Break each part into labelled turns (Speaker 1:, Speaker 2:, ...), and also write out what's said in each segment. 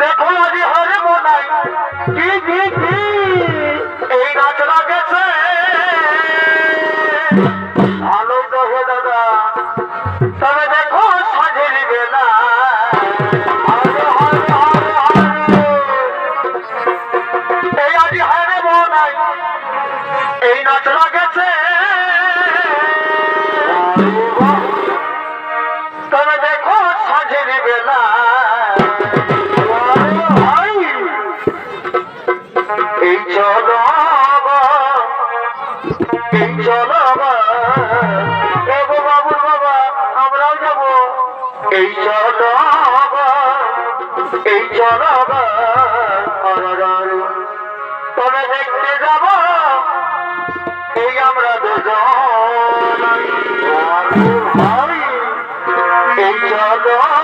Speaker 1: দেখো আজি হরে মনাই কি কি কি এই নাচরা গেছে আনন্দ হে দাদা তবে দেখো সাজের বেলা এই আজি হরে মনাই এই নাচরা গেছে। চলো বাবা বাবা আমরাও যাব এই চলো এই চলো তবে দেখতে যাব এই আমরা দুজন এই চলো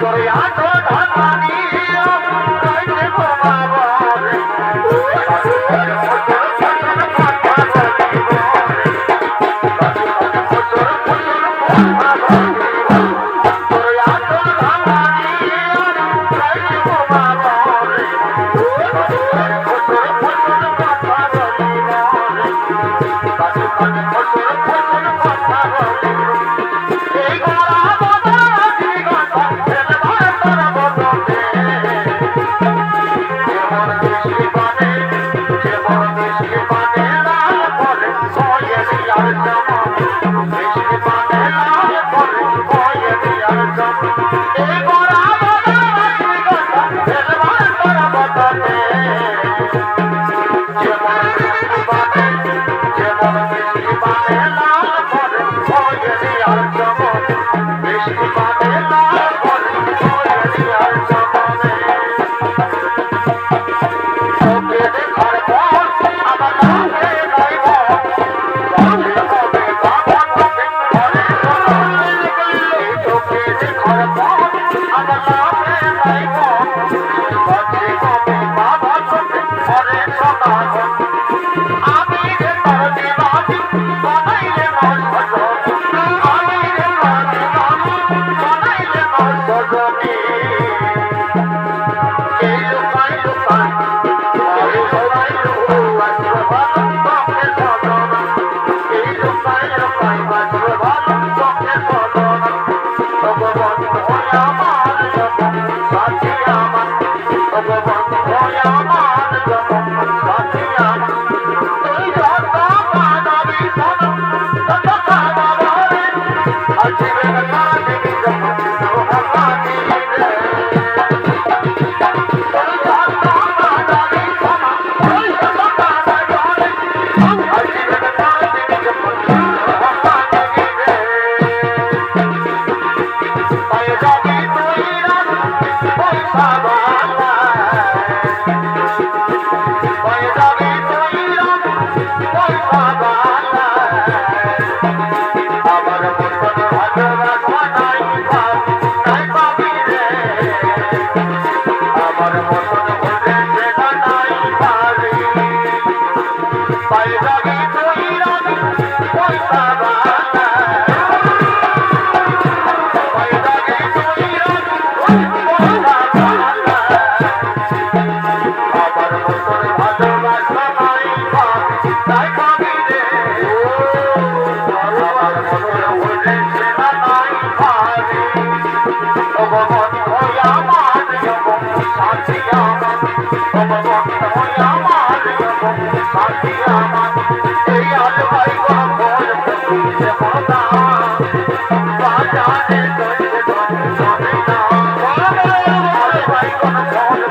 Speaker 1: Sorry, I don't know. Thank you.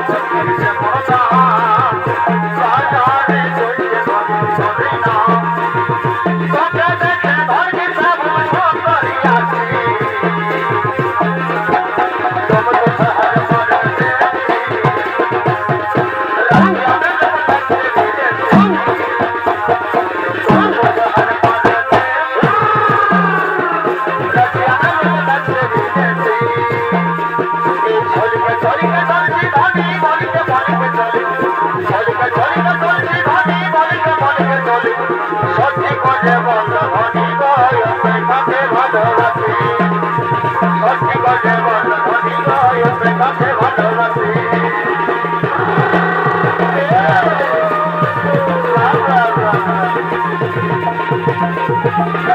Speaker 1: Thank you. Thank you.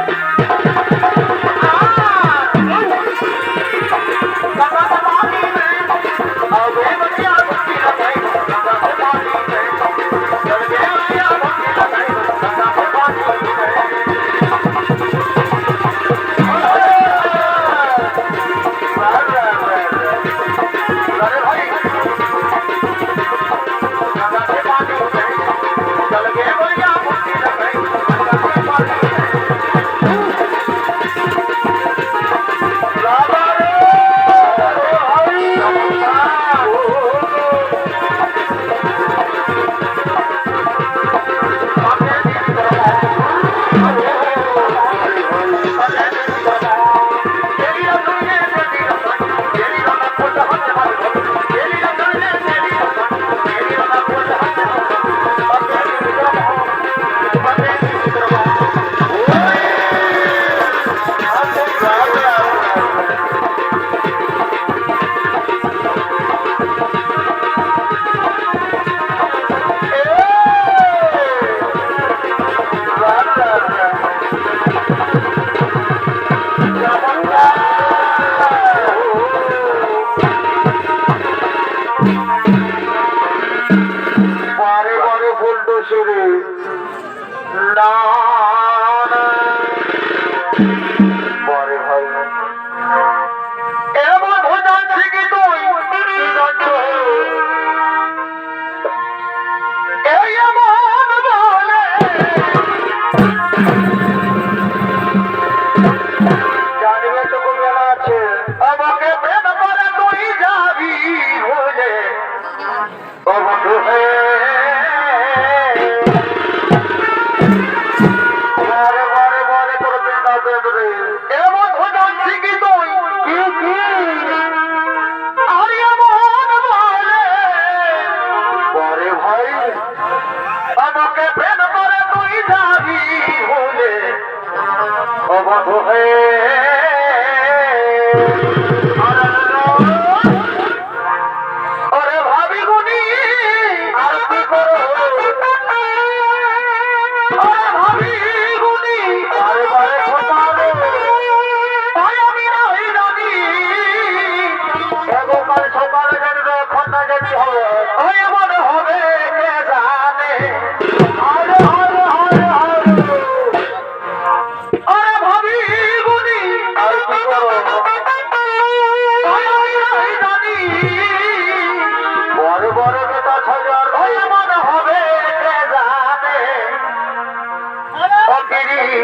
Speaker 1: আমি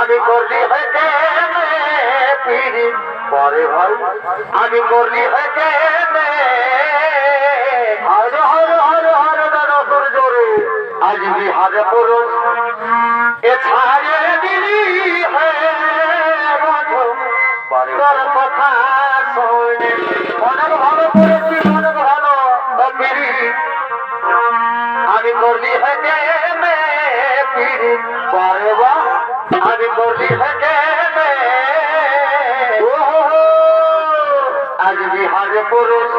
Speaker 1: আগে করলি হয়েছে পিড়ি পরে। ভাই আগে করলি হয়েছে হর হর হর হর দাদা জোরে। আজ বিহারে পুরুষ কথা শোনে অনেক ভালো করেছি। বারে বা আমি বলি হকে আজ বিহারে পুরুষ